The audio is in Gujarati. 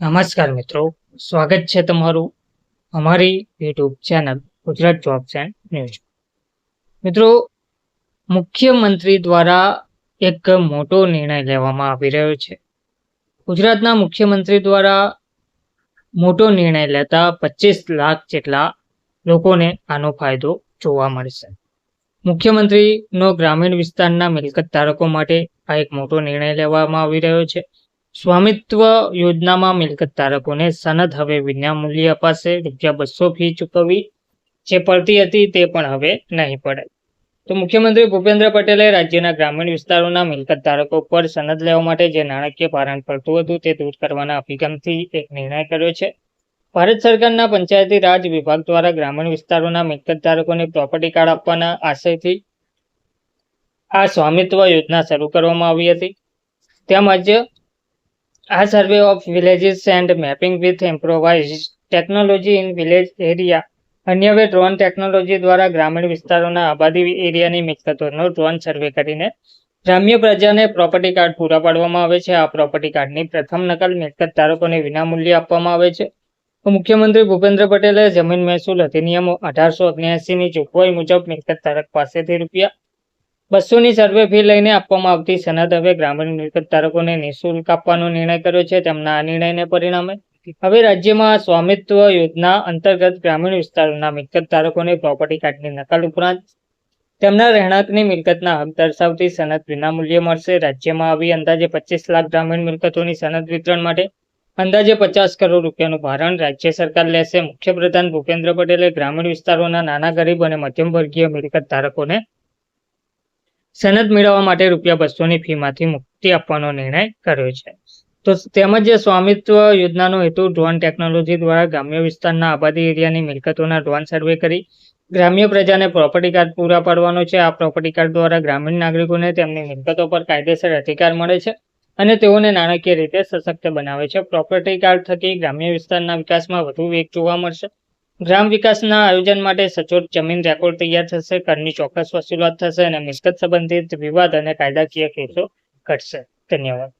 નમસ્કાર મિત્રો. સ્વાગત છે તમારું અમારી YouTube channel Gujarat jobs and news મિત્રો, મુખ્યમંત્રી દ્વારા એક મોટો નિર્ણય લેવામાં આવી રહ્યો છે. ગુજરાતના મુખ્યમંત્રી દ્વારા મોટો નિર્ણય લેતા પચીસ લાખ જેટલા લોકોને આનો ફાયદો જોવા મળશે. મુખ્યમંત્રીનો ગ્રામીણ વિસ્તારના મિલકત ધારકો માટે આ એક મોટો નિર્ણય લેવામાં આવી રહ્યો છે. સ્વામિત્વ યોજનામાં મિલકત ધારકોને સનદ હવે વિનામૂલ્ય અપાશે. રૂપિયા બસો ફી ચૂકવવી જે પડતી હતી તે પણ હવે નહીં પડે. તો મુખ્યમંત્રી ભૂપેન્દ્ર પટેલે રાજ્યના ગ્રામીણ વિસ્તારોના મિલકત ધારકો પર સનદ લેવા માટે જે નાણાકીય ભારણ પડતું હતું તે દૂર કરવાના અભિગમથી એક નિર્ણય કર્યો છે. ભારત સરકારના પંચાયતી રાજ વિભાગ દ્વારા ગ્રામીણ વિસ્તારોના મિલકત ધારકોને પ્રોપર્ટી કાર્ડ આપવાના આશયથી આ સ્વામિત્વ યોજના શરૂ કરવામાં આવી હતી. તેમજ આ survey of villages and mapping with improvise technology in village area અન્ય વે ડ્રોન ટેકનોલોજી દ્વારા ગ્રામીણ વિસ્તારોના આબાદી એરિયાની મિલકતોનો ડ્રોન સર્વે કરીને ગ્રામ્ય પ્રજાને પ્રોપર્ટી કાર્ડ પૂરા પાડવામાં આવે છે. આ પ્રોપર્ટી કાર્ડની પ્રથમ નકલ મિલકત ધારકોને વિનામૂલ્યે આપવામાં આવે છે. મુખ્યમંત્રી ભૂપેન્દ્ર પટેલે જમીન મહેસૂલ અધિનિયમ અઢારસો ઓગણ્યાસીની જોગવાઈ મુજબ મિલકત ધારક પાસેથી રૂપિયા બસોની સર્વે ફી લઈને આપવામાં આવતી સનદ હવે ગ્રામીણ મિલકત ધારકોને નિઃશુલ્ક આપવાનો નિર્ણય કર્યો છે. તેમના આ નિર્ણયને પરિણામે હવે રાજ્યમાં સ્વામિત્વ યોજના અંતર્ગત ગ્રામીણ વિસ્તારોના મિલકત ધારકોને પ્રોપર્ટી કાર્ડની નકલ ઉપરાંત તેમના રહેણાંકની મિલકતના હક દર્શાવતી સનદ વિનામૂલ્યે મળશે. રાજ્યમાં આવી અંદાજે પચીસ લાખ ગ્રામીણ મિલકતોની સનદ વિતરણ માટે અંદાજે પચાસ કરોડ રૂપિયાનું ભારણ રાજ્ય સરકાર લેશે. મુખ્યપ્રધાન ભૂપેન્દ્ર પટેલે ગ્રામીણ વિસ્તારોના નાના ગરીબ અને મધ્યમ વર્ગીય મિલકત ધારકોને સનદ મેળવવા માટે રૂપિયા બસોની ફીમાંથી મુક્તિ આપવાનો નિર્ણય કર્યો છે. તો તેમજ સ્વામિત્વ યોજનાનો હેતુ ડ્રોન ટેકનોલોજી દ્વારા ગ્રામ્ય વિસ્તારના આબાદી એરિયાની મિલકતોના ડ્રોન સર્વે કરી ગ્રામ્ય પ્રજાને પ્રોપર્ટી કાર્ડ પૂરા પાડવાનો છે. આ પ્રોપર્ટી કાર્ડ દ્વારા ગ્રામીણ નાગરિકોને તેમની મિલકતો પર કાયદેસર અધિકાર મળે છે અને તેઓને નાણાકીય રીતે સશક્ત બનાવે છે. પ્રોપર્ટી કાર્ડ થકી ગ્રામ્ય વિસ્તારના વિકાસમાં વધુ વેગ જોવા મળશે. ગ્રામ વિકાસના આયોજન માટે સચોટ જમીન રેકોર્ડ તૈયાર થશે કરની ચોક્કસ વસૂલાત થશે અને મિલકત સંબંધિત વિવાદ અને કાયદાકીય કેસો ઘટશે. ધન્યવાદ.